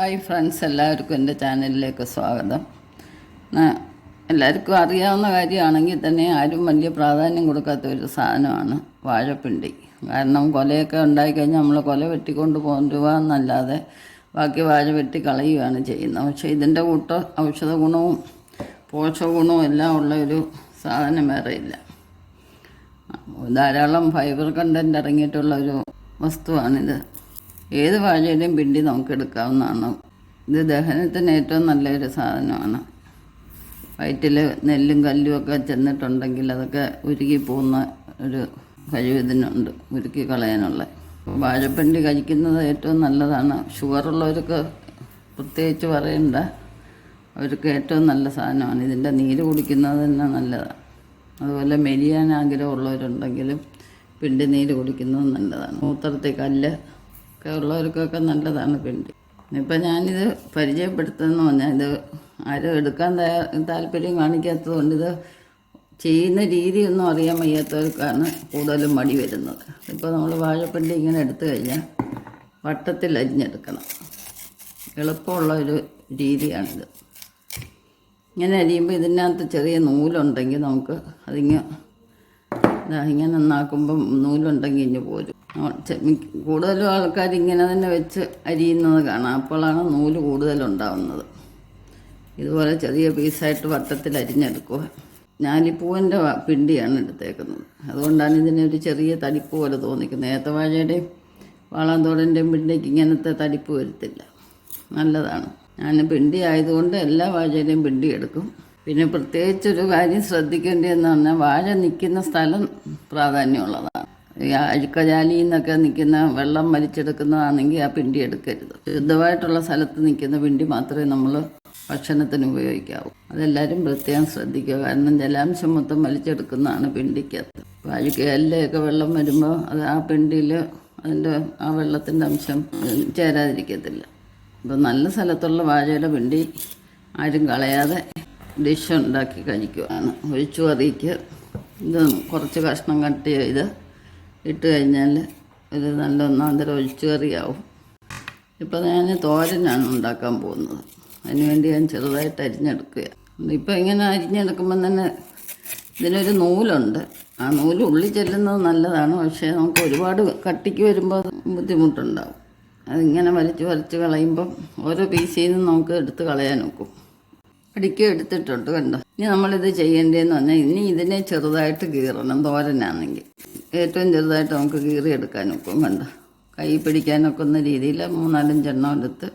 Hi friends എല്ലാവർക്കും എന്റെ ചാനലിലേക്ക് സ്വാഗതം. എല്ലാവർക്കും അറിയാവുന്ന കാര്യമാണെങ്കിൽ തന്നെ ആരും വലിയ പ്രാധാന്യം കൊടുക്കാത്ത ഒരു സാധനമാണ് വാഴപ്പിണ്ടി. കാരണം കൊലയൊക്കെ ഉണ്ടായിക്കഴിഞ്ഞാൽ നമ്മൾ കൊല വെട്ടിക്കൊണ്ട് പോരുക ബാക്കി വാഴ വെട്ടി കളയുകയാണ് ചെയ്യുന്നത്. പക്ഷേ ഇതിന്റെ കൂട്ട ഔഷധ ഗുണവും പോഷക ഗുണവും എല്ലാം ഉള്ള ഒരു സാധനം വേറെ ഇല്ല. ധാരാളം ഫൈബർ കണ്ടന്റ് ഇറങ്ങിയിട്ടുള്ള ഒരു വസ്തുവാണിത്. ഏത് വാഴയുടെയും പിണ്ടി നമുക്ക് എടുക്കാവുന്നതാണ് ഇത് ദഹനത്തിന് ഏറ്റവും നല്ലൊരു സാധനമാണ്. വയറ്റിൽ നെല്ലും കല്ലും ഒക്കെ ചെന്നിട്ടുണ്ടെങ്കിൽ അതൊക്കെ ഉരുകി പോകുന്ന ഒരു കഴിവിതിനുണ്ട് ഉരുക്കി കളയാനുള്ള. വാഴപ്പിണ്ടി കഴിക്കുന്നത് ഏറ്റവും നല്ലതാണ്. ഷുഗറുള്ളവർക്ക് പ്രത്യേകിച്ച് പറയണ്ട. അവർക്ക് ഏറ്റവും നല്ല സാധനമാണ്. ഇതിന്റെ നീര് കുടിക്കുന്നത് തന്നെ നല്ലതാണ്. അതുപോലെ മെലിയാൻ ആഗ്രഹമുള്ളവരുണ്ടെങ്കിലും പിണ്ടി നീര് കുടിക്കുന്നത് നല്ലതാണ്. മൂത്രത്തിൽ കല്ല് ഒക്കെ ഉള്ളവർക്കൊക്കെ നല്ലതാണ് പിണ്ടി ഇപ്പം ഞാനിത് പരിചയപ്പെടുത്തുന്നു. പറഞ്ഞാൽ ഇത് ആരും എടുക്കാൻ താല്പര്യം കാണിക്കാത്തത് കൊണ്ട് ഇത് ചെയ്യുന്ന രീതിയൊന്നും അറിയാൻ വയ്യാത്തവർക്കാണ് കൂടുതലും മടി വരുന്നത്. ഇപ്പോൾ നമ്മൾ വാഴപ്പിണ്ടി ഇങ്ങനെ എടുത്തു കഴിഞ്ഞാൽ വട്ടത്തിൽ അരിഞ്ഞെടുക്കണം. എളുപ്പമുള്ള ഒരു രീതിയാണിത്. ഇങ്ങനെ അരിയുമ്പോൾ ഇതിനകത്ത് ചെറിയ നൂലുണ്ടെങ്കിൽ നമുക്ക് അതിങ്ങ് ദാ ഇങ്ങനെ നന്നാക്കുമ്പം നൂലുണ്ടെങ്കിൽ ഇഞ്ഞ് പോരും. കൂടുതലും ആൾക്കാർ ഇങ്ങനെ തന്നെ വെച്ച് അരിയുന്നത് കാണാം. അപ്പോഴാണ് നൂൽ കൂടുതലുണ്ടാവുന്നത്. ഇതുപോലെ ചെറിയ പീസായിട്ട് വട്ടത്തിൽ അരിഞ്ഞെടുക്കുക. ഞാലിപ്പൂവിന്റെ പിണ്ടിയാണ് എടുത്തേക്കുന്നത്. അതുകൊണ്ടാണ് ഇതിനൊരു ചെറിയ തടിപ്പ് പോലെ തോന്നിക്കുന്നത്. ഏത്തവാഴയുടെയും വാളാന്തോടന്റെയും പിണ്ടിക്ക് ഇങ്ങനത്തെ തടിപ്പ് വരത്തില്ല. നല്ലതാണ്. ഞാൻ പിണ്ടി ആയതുകൊണ്ട് എല്ലാ വാഴയുടെയും പിണ്ടി എടുക്കും. പിന്നെ പ്രത്യേകിച്ചൊരു കാര്യം ശ്രദ്ധിക്കേണ്ടതെന്ന് പറഞ്ഞാൽ വാഴ നിൽക്കുന്ന സ്ഥലം പ്രാധാന്യമുള്ളതാണ്. ഈ നിന്നൊക്കെ നിൽക്കുന്ന വെള്ളം വലിച്ചെടുക്കുന്നതാണെങ്കിൽ ആ പിണ്ടി എടുക്കരുത്. ശുദ്ധമായിട്ടുള്ള സ്ഥലത്ത് നിൽക്കുന്ന പിണ്ടി മാത്രമേ നമ്മൾ ഭക്ഷണത്തിന് ഉപയോഗിക്കാവൂ. അതെല്ലാവരും പ്രത്യേകം ശ്രദ്ധിക്കുക. കാരണം ജലാംശം മൊത്തം വലിച്ചെടുക്കുന്നതാണ് പിണ്ടിക്കകത്ത്. അപ്പോൾ അഴുക്കജാലിലൊക്കെ വെള്ളം വരുമ്പോൾ അത് ആ പിണ്ടിയിൽ അതിന്റെ ആ വെള്ളത്തിന്റെ അംശം ചേരാതിരിക്കത്തില്ല. അപ്പോൾ നല്ല സ്ഥലത്തുള്ള വാഴയുടെ പിണ്ടി ആരും കളയാതെ ഡിഷ് ഉണ്ടാക്കി കഴിക്കുകയാണ് ഒഴിച്ചു കറിക്ക് ഇത് കുറച്ച് കഷ്ണം കട്ട് ചെയ്ത് ഇട്ട് കഴിഞ്ഞാൽ ഒരു നല്ല ഒന്നാന്തരം ഒഴിച്ചു കറിയാവും ഇപ്പം ഞാൻ തോരനാണ് ഉണ്ടാക്കാൻ പോകുന്നത്. അതിനുവേണ്ടി ഞാൻ ചെറുതായിട്ട് അരിഞ്ഞെടുക്കുക ഇപ്പം ഇങ്ങനെ അരിഞ്ഞെടുക്കുമ്പം തന്നെ ഇതിനൊരു നൂലുണ്ട്. ആ നൂൽ ഉള്ളിൽ ചെല്ലുന്നത് നല്ലതാണ്. പക്ഷേ നമുക്ക് ഒരുപാട് കട്ടിക്ക് വരുമ്പോൾ ബുദ്ധിമുട്ടുണ്ടാവും. അതിങ്ങനെ വലിച്ചു വലിച്ച് കളയുമ്പം ഓരോ പീസിൽ നിന്നും നമുക്ക് എടുത്ത് കളയാൻ നോക്കും അടിക്കുക എടുത്തിട്ടുണ്ട് കണ്ടോ? ഇനി നമ്മളിത് ചെയ്യേണ്ടതെന്ന് പറഞ്ഞാൽ ഇനി ഇതിനെ ചെറുതായിട്ട് കീറണം തോരനാണെങ്കിൽ. ഏറ്റവും ചെറുതായിട്ട് നമുക്ക് കീറി എടുക്കാൻ നോക്കും കണ്ടോ കൈ പിടിക്കാനൊക്കെ ഒന്ന രീതിയിൽ മൂന്നാലഞ്ചെണ്ണം എടുത്ത്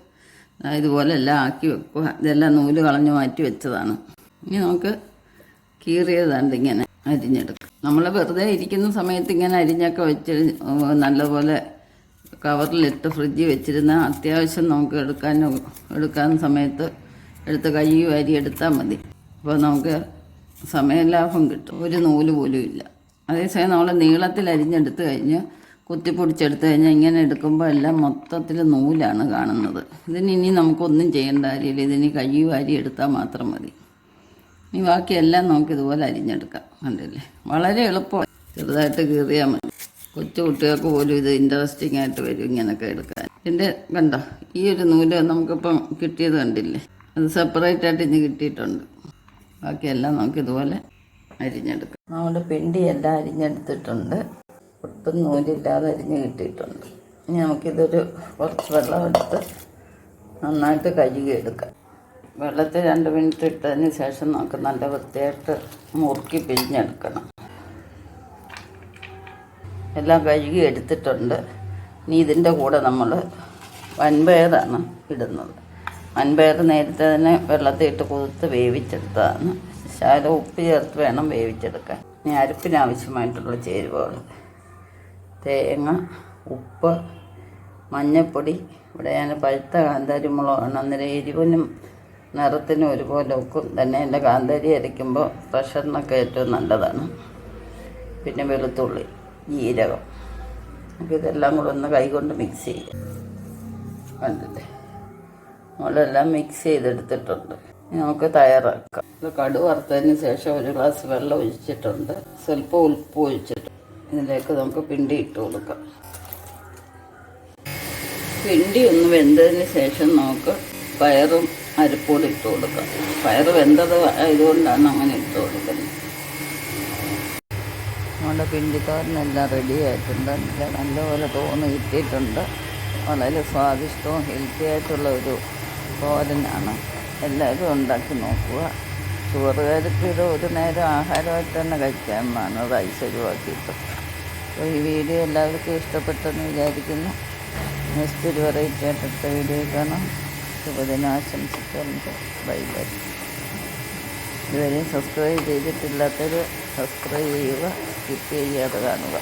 ഇതുപോലെ എല്ലാം ആക്കി വെക്കുക. ഇതെല്ലാം നൂൽ കളഞ്ഞ് മാറ്റി വെച്ചതാണ്. ഇനി നമുക്ക് കീറിയതാണ്ട് ഇങ്ങനെ അരിഞ്ഞെടുക്കും നമ്മൾ വെറുതെ ഇരിക്കുന്ന സമയത്ത് ഇങ്ങനെ അരിഞ്ഞൊക്കെ വെച്ച് നല്ലപോലെ കവറിലിട്ട് ഫ്രിഡ്ജിൽ വെച്ചിരുന്ന അത്യാവശ്യം നമുക്ക് എടുക്കാൻ എടുക്കാൻ സമയത്ത് എടുത്ത് കൈ വാരി എടുത്താൽ മതി. അപ്പോൾ നമുക്ക് സമയലാഭം കിട്ടും. ഒരു നൂൽ പോലും ഇല്ല. അതേസമയം നമ്മൾ നീളത്തിൽ അരിഞ്ഞെടുത്ത് കഴിഞ്ഞ് കുത്തിപ്പൊടിച്ചെടുത്ത് കഴിഞ്ഞാൽ ഇങ്ങനെ എടുക്കുമ്പോൾ എല്ലാം മൊത്തത്തിൽ നൂലാണ് കാണുന്നത്. ഇതിന് ഇനി നമുക്കൊന്നും ചെയ്യേണ്ട കാര്യമില്ല. ഇതിന് കൈ വാരി എടുത്താൽ മാത്രം മതി. ഇനി ബാക്കിയെല്ലാം നമുക്ക് ഇതുപോലെ അരിഞ്ഞെടുക്കാം. കണ്ടില്ലേ? വളരെ എളുപ്പമാണ് ചെറുതായിട്ട് കീറിയാൽ മതി. കൊച്ചു കുട്ടികൾക്ക് പോലും ഇത് ഇൻട്രസ്റ്റിംഗ് ആയിട്ട് വരും ഇങ്ങനെയൊക്കെ എടുക്കാൻ. ഇതിന്റെ കണ്ടോ? ഈ ഒരു നൂൽ നമുക്കിപ്പം കിട്ടിയത് കണ്ടില്ലേ? അത് സെപ്പറേറ്റ് ആയിട്ട് ഇനി കിട്ടിയിട്ടുണ്ട്. ബാക്കിയെല്ലാം നമുക്ക് ഇതുപോലെ അരിഞ്ഞെടുക്കാം. നമ്മുടെ പിണ്ടി എല്ലാം അരിഞ്ഞെടുത്തിട്ടുണ്ട്. ഒട്ടും നൂലില്ലാതെ അരിഞ്ഞ് കിട്ടിയിട്ടുണ്ട്. ഇനി നമുക്കിതൊരു കുറച്ച് വെള്ളം എടുത്ത് നന്നായിട്ട് കഴുകി എടുക്കാം. വെള്ളത്തിൽ രണ്ട് മിനിറ്റ് ഇട്ടതിന് ശേഷം നമുക്ക് നല്ല വൃത്തിയായിട്ട് മുറുക്കി പിഴിഞ്ഞെടുക്കണം. എല്ലാം കഴുകി എടുത്തിട്ടുണ്ട്. ഇനി ഇതിന്റെ കൂടെ നമ്മൾ വൻപയറാണ് ഇടുന്നത്. വൻപയർ നേരത്തെ തന്നെ വെള്ളത്തിൽ ഇട്ട് കുതിർത്ത് വേവിച്ചെടുത്തതാണ്. ശാല ഉപ്പ് ചേർത്ത് വേണം വേവിച്ചെടുക്കാൻ. ഇനി അരപ്പിന് ആവശ്യമായിട്ടുള്ള ചേരുവകൾ തേങ്ങ ഉപ്പ് മഞ്ഞൾപ്പൊടി ഇവിടെ ഞാൻ പഴുത്ത കാന്താരി മുളകാണ്. അന്നേരം എരിവിനും നിറത്തിനും ഒരുപോലെ വെക്കും തന്നെ എന്റെ കാന്താരി അരയ്ക്കുമ്പോൾ പ്രഷറിനൊക്കെ ഏറ്റവും നല്ലതാണ്. പിന്നെ വെളുത്തുള്ളി ജീരകം. ഇതെല്ലാം കൂടെ ഒന്ന് കൈകൊണ്ട് മിക്സ് ചെയ്യാം. കണ്ടില്ലേ? നമ്മളെല്ലാം മിക്സ് ചെയ്തെടുത്തിട്ടുണ്ട്. നമുക്ക് തയ്യാറാക്കാം. ഇത് കടു വറുത്തതിന് ശേഷം ഒരു ഗ്ലാസ് വെള്ളം ഒഴിച്ചിട്ടുണ്ട്. സ്വല്പം ഉപ്പ് ഒഴിച്ചിട്ട് ഇതിലേക്ക് നമുക്ക് പിണ്ടി ഇട്ട് കൊടുക്കാം. പിണ്ടി ഒന്ന് വെന്തതിന് ശേഷം നമുക്ക് പയറും അരിപ്പൊടി ഇട്ട് കൊടുക്കാം. പയർ വെന്തത് ആയതുകൊണ്ടാണ് അങ്ങനെ ഇട്ട് കൊടുക്കുന്നത്. നമ്മുടെ പിണ്ടിത്തോരനെല്ലാം റെഡി ആയിട്ടുണ്ട്. നല്ല നല്ലപോലെ തോന്ന് കിട്ടിയിട്ടുണ്ട്. വളരെ സ്വാദിഷ്ടവും ഹെൽത്തി ആയിട്ടുള്ള ഒരു തോരനാണ്. എല്ലാവരും ഉണ്ടാക്കി നോക്കുക. ചോറുകാർക്ക് ഇത് ഒരു നേരം ആഹാരമായിട്ട് തന്നെ കഴിക്കാമെന്നാണ് റൈസ് ഒഴിവാക്കിയിട്ട്. അപ്പോൾ ഈ വീഡിയോ എല്ലാവർക്കും ഇഷ്ടപ്പെട്ടെന്ന് വിചാരിക്കുന്നു. നെക്സ്റ്റ് ഒരു വെറൈറ്റി ആയിട്ട് അടുത്ത വീഡിയോ കാണാം. ശുഭദിനം ആശംസിക്കാറുണ്ട് ബൈ ബൈ. ഇതുവരെയും സബ്സ്ക്രൈബ് ചെയ്തിട്ടില്ലാത്തവർ സബ്സ്ക്രൈബ് ചെയ്യുക സ്കിപ്പ് ചെയ്യാതെ കാണുക.